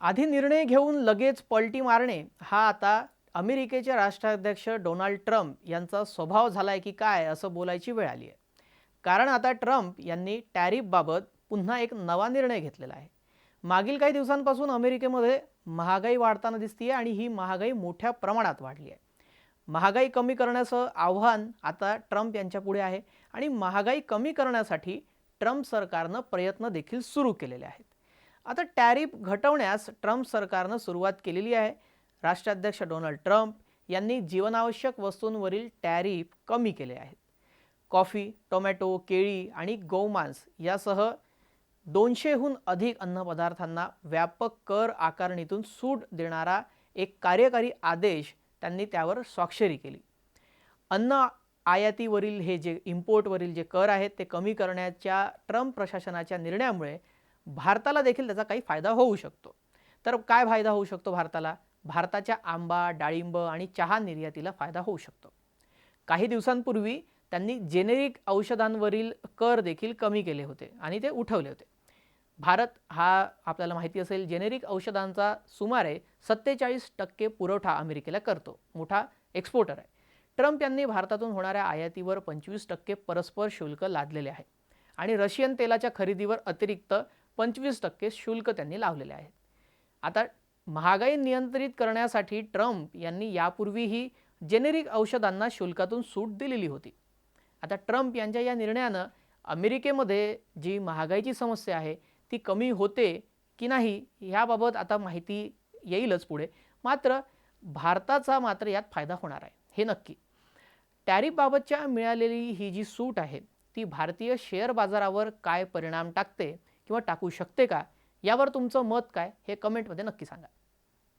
आधी निर्णय घेऊन लगेच पलटी मारणे हा आता अमेरिकेचे राष्ट्राध्यक्ष डोनाल्ड ट्रम्प यांचा स्वभाव झाला आहे की काय असं बोलायची वेळ आली आहे कारण आता ट्रम्प यांनी टॅरिफबाबत पुन्हा एक नवा निर्णय घेतलेला आहे. मागील काही दिवसांपासून अमेरिकेमध्ये महागाई वाढताना दिसतीये आणि ही महागाई मोठ्या प्रमाणात वाढली आहे महागाई कमी करण्याचं आव्हान आता ट्रम्प यांच्यापुढे आहे आणि महागाई कमी करण्यासाठी ट्रम्प सरकारनं प्रयत्न देखील सुरू केलेले आहेत. आता टॅरिफ घटवण्यास ट्रम्प सरकारनं सुरुवात केलेली आहे. राष्ट्राध्यक्ष डोनाल्ड ट्रम्प यांनी जीवनावश्यक वस्तूंवरील टॅरिफ कमी केले आहेत. कॉफी टोमॅटो केळी आणि गोमांस यासह दोनशेहून अधिक अन्नपदार्थांना व्यापक कर आकारणीतून सूट देणारा एक कार्यकारी आदेश त्यांनी त्यावर स्वाक्षरी केली. अन्न आयातीवरील हे जे इम्पोर्टवरील जे कर आहेत ते कमी करण्याच्या ट्रम्प प्रशासनाच्या निर्णयामुळे भारताला देखील त्याचा काही फायदा होऊ शकतो. तर काय फायदा होऊ शकतो भारताला? भारताच्या आंबा डाळिंब आणि चहा निर्यातीला फायदा होऊ शकतो. काही दिवसांपूर्वी त्यांनी जेनेरिक औषधांवरील कर देखील कमी केले होते आणि ते उठवले होते. भारत हा आपल्याला माहिती असेल जेनेरिक औषधांचा सुमारे सत्तेचाळीस टक्के पुरवठा अमेरिकेला करतो. मोठा एक्सपोर्टर आहे. ट्रम्प यांनी भारतातून होणाऱ्या आयातीवर पंचवीस टक्के परस्पर शुल्क लादलेले आहे. आणि रशियन तेलाच्या खरेदीवर अतिरिक्त पंचवीस टक्के शुल्क त्यांनी लावलेले आहे आता महागाई नियंत्रित करण्यासाठी ट्रम्प यांनी यापूर्वीही जेनेरिक औषधांना शुल्कातून सूट दिलेली होती. आता ट्रम्प यांच्या या निर्णयानं अमेरिकेमध्ये जी महागाईची समस्या आहे ती कमी होते की नाही याबाबत आता माहिती येईलच पुढे. मात्र भारताचा मात्र यात फायदा होणार आहे. हे नक्की. टॅरिफबाबतच्या मिळालेली ही जी सूट आहे ती भारतीय शेअर बाजारावर काय परिणाम टाकते किंवा टाकू शकते का? यावर तुमचं मत काय? हे कमेंटमध्ये नक्की सांगा.